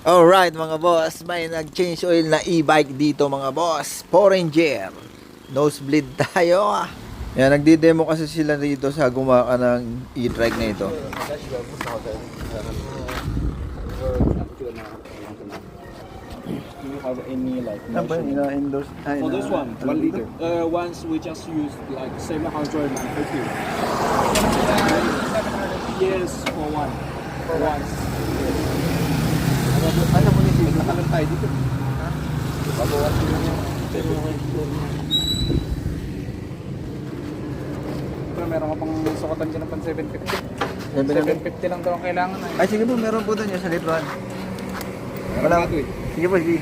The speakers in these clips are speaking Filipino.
Alright mga boss, may nag-change oil na e-bike dito mga boss. Foreigner. Nosebleed tayo. ah. Yan, nagdi-demo kasi sila dito sa gumaka ng e-trike na ito. Do you have any like Ano ba measurement? yun? endorse For this one, one liter. Uh, once we just use like 750. Yes, for one. For once. Ano mo nito? Nakalan tayo dito. Pero meron ka pang sukatan dyan ng pan 750. 750 lang daw ang kailangan. eh. Ay sige po, meron po doon yung sa lipuan. Wala. Eh. Sige po, sige.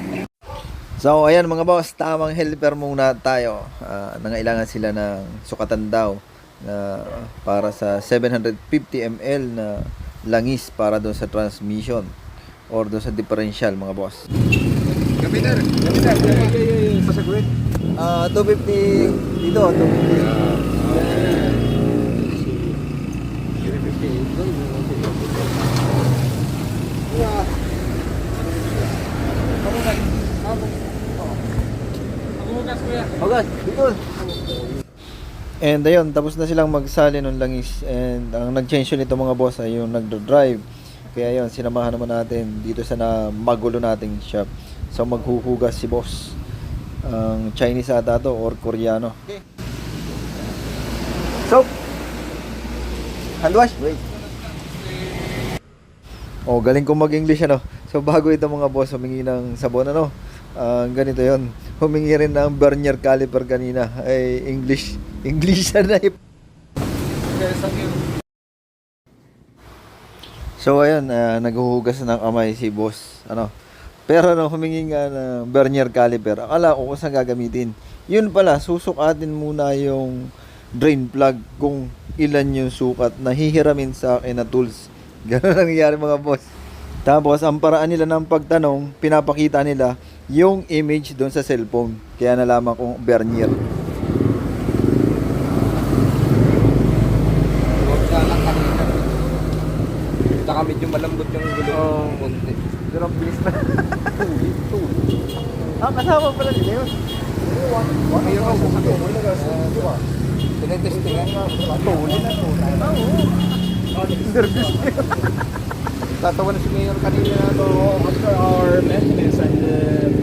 So, ayan mga boss, tamang helper muna tayo. Ah, nangailangan sila ng sukatan daw na para sa 750 ml na langis para doon sa transmission or doon sa differential mga boss. Kapiter! Kapiter! Pasagwit. Ah, 250 dito, 250. Maghugas kuya. Okay, dito. And ayun, tapos na silang magsali ng langis and ang nag-change yun ito mga boss ay yung nagdo-drive. Kaya yun, sinamahan naman natin dito sa na magulo nating shop. So maghuhugas si boss. Ang Chinese ata to or Koreano. Okay. So, hand wash? Wait. Oh, galing kong mag-English ano. So bago ito mga boss humingi ng sabon ano. ah, ganito 'yon. Humingi rin ng Bernier caliper kanina. Ay English, English na eh. So ayun, ah, naghuhugas ng kamay si boss. Ano? Pero nung humingi nga ng Bernier caliper, akala ko kung saan gagamitin. Yun pala, susukatin muna yung drain plug kung ilan yung sukat na hihiramin sa akin na tools. Ganun ang nangyayari mga boss. Tapos, ang paraan nila ng pagtanong, pinapakita nila yung image doon sa cellphone. Kaya nalaman kong Bernier. Huwag ka lang kanina. Saka medyo malambot yung gulo. Oo. Konti. Ganun, please na. ah, kasama pala nila yun. Ayun ako kayo. Tinetestingan. Tuli na tuli. Nervous Tatawa na si Mayor kanina to. after our maintenance and uh,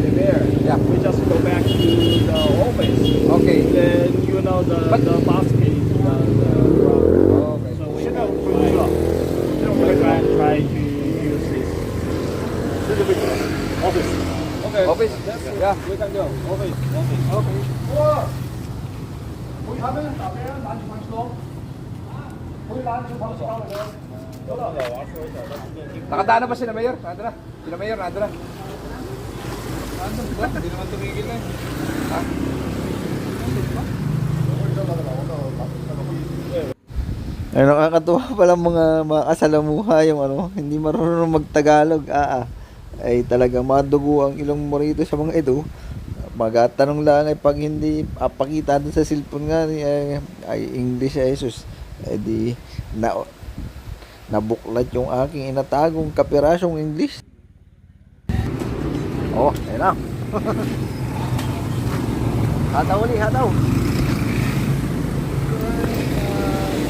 repair, Yeah. we just go back to the office. Okay. Then you know the But- the basket, the, the Okay. so we try, we try try to use this. Office. Okay. Office. Yeah. We can go. Office. Office. Okay. Nakadaan na ba sila Mayor? Nandun na. Sila Mayor, nandun na. Nandun ba? Hindi naman tumigil na. eh. Ha? Ay, nakakatuwa pala mga mga kasalamuha yung ano, hindi marunong magtagalog. Ah, ah. Ay talagang madugo ang ilong mo rito sa mga ito. Magatanong lang ay pag hindi apakita doon sa cellphone nga ay, ay English ay sus. Ay di na nabuklat yung aking inatagong kapirasong English. Oh, ayun na. hataw ulit, hataw.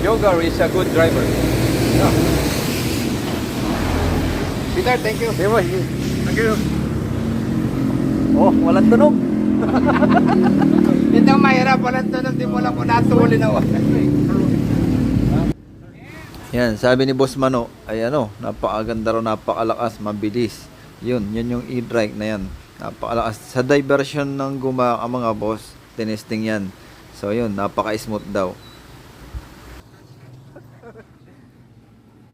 Yogar is a good driver. Peter, thank you. Mo, sige. Thank you. Oh, walang tunog. Ako mahirap. Walang tanong. Di mo lang kung natuli na ako. Yan, sabi ni Boss Mano, ay ano, napakaganda raw, napakalakas, mabilis. Yun, yun yung e-trike na yan. Napakalakas. Sa diversion ng guma mga boss, tinesting yan. So yun, napaka-smooth daw.